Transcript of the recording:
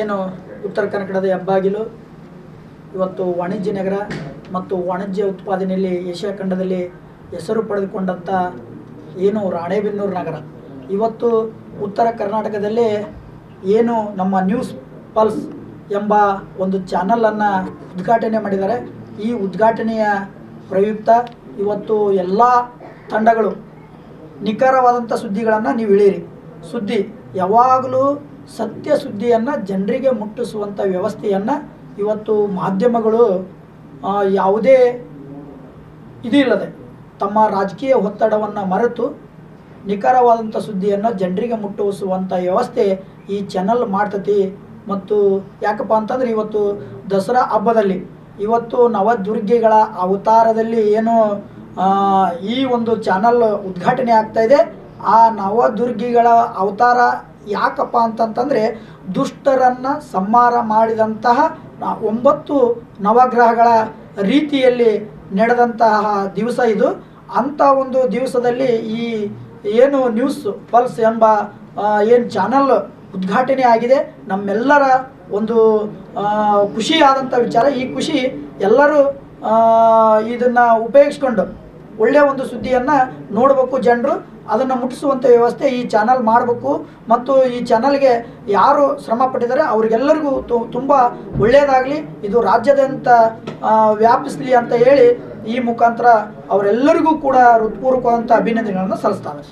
ಏನು ಉತ್ತರ ಕನ್ನಡದ ಹೆಬ್ಬಾಗಿಲು, ಇವತ್ತು ವಾಣಿಜ್ಯ ನಗರ ಮತ್ತು ವಾಣಿಜ್ಯ ಉತ್ಪಾದನೆಯಲ್ಲಿ ಏಷ್ಯಾ ಖಂಡದಲ್ಲಿ ಹೆಸರು ಪಡೆದುಕೊಂಡಂಥ ಏನು ರಾಣೆಬೆನ್ನೂರು ನಗರ. ಇವತ್ತು ಉತ್ತರ ಕರ್ನಾಟಕದಲ್ಲಿ ಏನು ನಮ್ಮ ನ್ಯೂಸ್ ಪಲ್ಸ್ ಎಂಬ ಒಂದು ಚಾನಲನ್ನು ಉದ್ಘಾಟನೆ ಮಾಡಿದ್ದಾರೆ. ಈ ಉದ್ಘಾಟನೆಯ ಪ್ರಯುಕ್ತ ಇವತ್ತು ಎಲ್ಲ ತಂಡಗಳು ನಿಖರವಾದಂಥ ಸುದ್ದಿಗಳನ್ನು ನೀವು ಇಳೀರಿ ಸುದ್ದಿ ಯಾವಾಗಲೂ ಸತ್ಯ ಸುದ್ದಿಯನ್ನು ಜನರಿಗೆ ಮುಟ್ಟಿಸುವಂಥ ವ್ಯವಸ್ಥೆಯನ್ನು ಇವತ್ತು ಮಾಧ್ಯಮಗಳು ಯಾವುದೇ ಇದು ಇಲ್ಲದೆ ತಮ್ಮ ರಾಜಕೀಯ ಒತ್ತಡವನ್ನು ಮರೆತು ನಿಖರವಾದಂಥ ಸುದ್ದಿಯನ್ನು ಜನರಿಗೆ ಮುಟ್ಟಿಸುವಂಥ ವ್ಯವಸ್ಥೆ ಈ ಚಾನಲ್ ಮಾಡ್ತತಿ. ಮತ್ತು ಯಾಕಪ್ಪ ಅಂತಂದ್ರೆ ಇವತ್ತು ದಸರಾ ಹಬ್ಬದಲ್ಲಿ ಇವತ್ತು ನವದುರ್ಗೆಗಳ ಅವತಾರದಲ್ಲಿ ಏನು ಈ ಒಂದು ಚಾನಲ್ ಉದ್ಘಾಟನೆ ಆಗ್ತಾ ಇದೆ. ಆ ನವದುರ್ಗಿಗಳ ಅವತಾರ ಯಾಕಪ್ಪ ಅಂತಂತಂದರೆ ದುಷ್ಟರನ್ನು ಸಂಹಾರ ಮಾಡಿದಂತಹ ಒಂಬತ್ತು ನವಗ್ರಹಗಳ ರೀತಿಯಲ್ಲಿ ನಡೆದಂತಹ ದಿವಸ ಇದು. ಅಂಥ ಒಂದು ದಿವಸದಲ್ಲಿ ಈ ಏನು ನ್ಯೂಸ್ ಪಲ್ಸ್ ಎಂಬ ಏನು ಚಾನಲ್ ಉದ್ಘಾಟನೆ ಆಗಿದೆ. ನಮ್ಮೆಲ್ಲರ ಒಂದು ಖುಷಿಯಾದಂಥ ವಿಚಾರ. ಈ ಖುಷಿ ಎಲ್ಲರೂ ಇದನ್ನ ಉಪಯೋಗಿಸ್ಕೊಂಡು ಒಳ್ಳೆಯ ಒಂದು ಸುದ್ದಿಯನ್ನು ನೋಡಬೇಕು ಜನರು. ಅದನ್ನು ಮುಟ್ಟಿಸುವಂಥ ವ್ಯವಸ್ಥೆ ಈ ಚಾನಲ್ ಮಾಡಬೇಕು. ಮತ್ತು ಈ ಚಾನಲ್ಗೆ ಯಾರು ಶ್ರಮ ಪಟ್ಟಿದ್ದಾರೆ ಅವರಿಗೆಲ್ಲರಿಗೂ ತುಂಬ ಒಳ್ಳೆಯದಾಗಲಿ ಇದು ರಾಜ್ಯದಂತ ವ್ಯಾಪಿಸಲಿ ಅಂತ ಹೇಳಿ ಈ ಮುಖಾಂತರ ಅವರೆಲ್ಲರಿಗೂ ಕೂಡ ಹೃತ್ಪೂರ್ವಕವಾದಂಥ ಅಭಿನಂದನೆಗಳನ್ನು ಸಲ್ಲಿಸ್ತಾರೆ